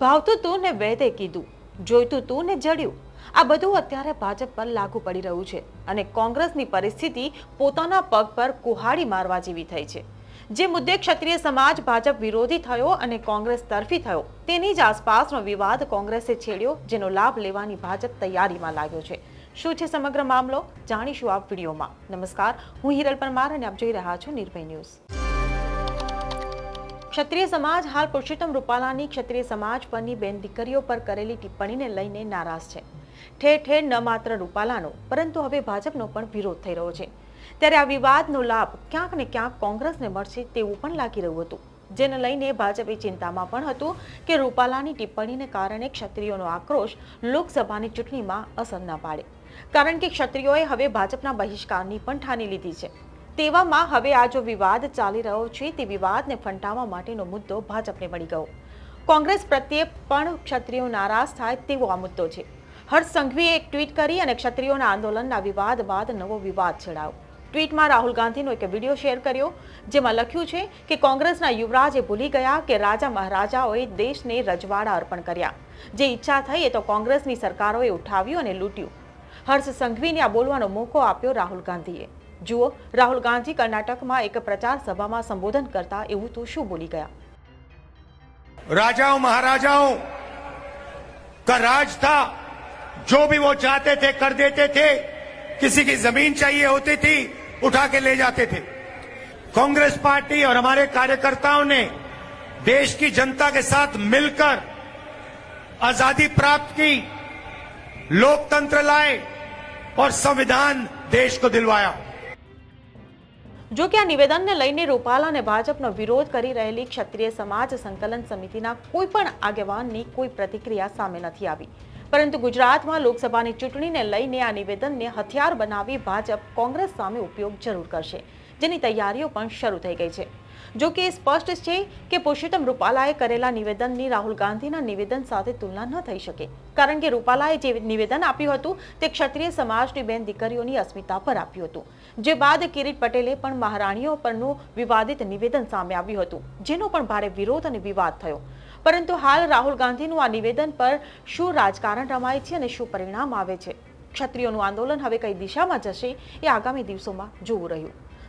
ભાવતું તું ને વેદે કીધું, જોઈતું તું ને જડ્યું. આ બધું અત્યારે ભાજપ પર લાગુ પડી રહ્યું છે અને કોંગ્રેસની પરિસ્થિતિ પોતાના પગ પર કુહાડી મારવા જેવી થઈ છે. જે મુદ્દે ક્ષત્રિય સમાજ ભાજપ વિરોધી થયો અને કોંગ્રેસ તરફી થયો, તેની જ આસપાસનો વિવાદ કોંગ્રેસે છેડ્યો, જેનો લાભ લેવાની ભાજપ તૈયારીમાં લાગ્યો છે. શું છે સમગ્ર મામલો? જાણીશું આ વિડીયોમાં. નમસ્કાર, હું હિરલ પરમાર અને આપ જોઈ રહ્યા છો નિર્ભય ન્યૂઝ. ક્ષત્રિય સમાજ હાલ પુરુષોત્તમ રૂપાલાની ક્ષત્રિય સમાજ પરની બેન દીકરીઓ પર કરેલી ટિપ્પણીને લઈને નારાજ છે. ઠેર ઠેર ન માત્ર રૂપાલાનો, પરંતુ હવે ભાજપનો પણ વિરોધ થઈ રહ્યો છે. ત્યારે આ વિવાદનો લાભ ક્યાંક ને ક્યાંક કોંગ્રેસને મળશે તેવું પણ લાગી રહ્યું હતું. જેને લઈને ભાજપે ચિંતામાં પણ હતું કે રૂપાલાની ટિપ્પણીને કારણે ક્ષત્રિયોનો આક્રોશ લોકસભાની ચૂંટણીમાં અસર ન પાડે. કારણ કે ક્ષત્રિયોએ હવે ભાજપના બહિષ્કારની પણ ઠાની લીધી છે. તેવામાં હવે આ જો વિવાદ ચાલી રહ્યો છે, તે વિવાદને ફંટાવવા માટેનો મુદ્દો ભાજપને મળી ગયો. કોંગ્રેસ પ્રત્યે પણ ક્ષત્રિયો નારાજ થાય તેવો આ મુદ્દો છે. હર્ષ સંઘવીએ એક ટ્વીટ કરી અને ક્ષત્રિયોના આંદોલનના વિવાદ બાદ નવો વિવાદ છેડાયો. ટ્વીટમાં રાહુલ ગાંધીનો એક વીડિયો શેર કર્યો, જેમાં લખ્યું છે કે કોંગ્રેસના યુવરાજે ભૂલી ગયા કે રાજા મહારાજાઓએ દેશને રજવાડા અર્પણ કર્યા. જે ઈચ્છા થઈ એ તો કોંગ્રેસની સરકારોએ ઉઠાવ્યું અને લૂંટ્યું. હર્ષ સંઘવીને આ બોલવાનો મોકો આપ્યો રાહુલ ગાંધીએ. જુઓ રાહુલ ગાંધી કર્ણાટકમાં એક પ્રચાર સભામાં સંબોધન કરતા એવું તો શું બોલી ગયા राजाओं महाराजाओं का राज था जो भी वो चाहते थे कर देते थे किसी की जमीन चाहिए होती थी उठा के ले जाते थे कांग्रेस पार्टी और हमारे कार्यकर्ताओं ने देश की जनता के साथ मिलकर आजादी प्राप्त की लोकतंत्र लाए और संविधान देश को दिलवाया જો કે આ નિવેદનને લઈને રૂપાલા અને ભાજપનો વિરોધ કરી રહેલી ક્ષત્રિય સમાજ સંકલન સમિતિના કોઈ પણ આગેવાનની કોઈ પ્રતિક્રિયા સામે નથી આવી. પરંતુ ગુજરાતમાં લોકસભાની ચૂંટણીને લઈને આ નિવેદનને હથિયાર બનાવી ભાજપ કોંગ્રેસ સામે ઉપયોગ જરૂર કરશે, જેની તૈયારીઓ પણ શરૂ થઈ ગઈ છે. જો કે સ્પષ્ટ છે કે પુરુષોત્તમ રૂપાલાએ કરેલા નિવેદનની રાહુલ ગાંધીના નિવેદન સાથે તુલના ન થઈ શકે. કારણ કે રૂપાલાએ જે નિવેદન આપ્યું હતું તે ક્ષત્રિય સમાજની બેન દીકરીઓની અસ્મિતા પર આપ્યું હતું. જે બાદ કિરીટ પટેલે પણ મહારાણીઓ પરનું વિવાદિત નિવેદન સામે આવ્યું હતું, જેનો પણ ભારે વિરોધ અને વિવાદ થયો. પરંતુ હાલ રાહુલ ગાંધીનું આ નિવેદન પર શું રાજકારણ રમાય છે અને શું પરિણામ આવે છે? ક્ષત્રિયોનું આંદોલન હવે કઈ દિશામાં જશે એ આગામી દિવસોમાં જોવું રહ્યું.